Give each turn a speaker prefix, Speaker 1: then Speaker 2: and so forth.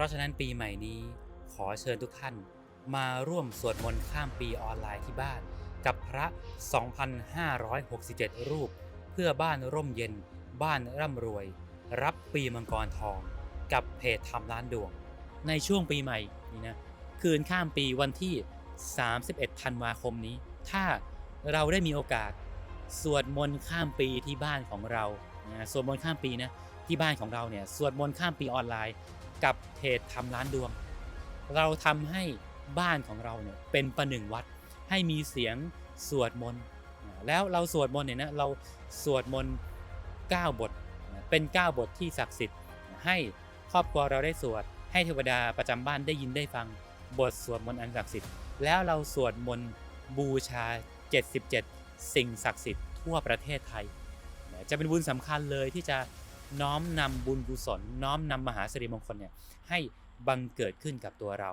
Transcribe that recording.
Speaker 1: ราะฉะนั้นปีใหม่นี้ขอเชิญทุกท่านมาร่วมสวดมนต์ข้ามปีออนไลน์ที่บ้าน กับพระ 2,567 รูป เพื่อบ้านร่มเย็น บ้านร่ำรวย รับปีมังกรทอง กับเพจทำล้านดวง ในช่วงปีใหม่นี้นะคืนข้ามปีวันที่ 31 ธันวาคมนี้ ถ้าเราได้มีโอกาส สวดมนต์ข้ามปีที่บ้านของเรานะสวดมนต์ข้ามปีนะที่บ้านของเราเนี่ยสวดมนต์ข้ามปีออนไลน์ กับเพจทำล้านดวง เราทำให้บ้านของเราเนี่ยเป็นประหนึ่งวัด ให้มีเสียงสวดมนต์แล้วเราสวดมนต์เนี่ยนะเราสวดมนต์9บท เป็น 9 บทที่ศักดิ์สิทธิ์ ให้ครอบครัวเราได้สวด ให้เทวดาประจำบ้านได้ยินได้ฟังบทสวดมนต์อันศักดิ์สิทธิ์แล้วเราสวดมนต์บูชา 77 สิ่งศักดิ์สิทธิ์ทั่วประเทศไทย จะเป็นบุญสำคัญเลยที่จะ น้อมนำบุญกุศลน้อมนำมหาสิริมงคลเนี่ยให้บังเกิดขึ้นกับตัวเรา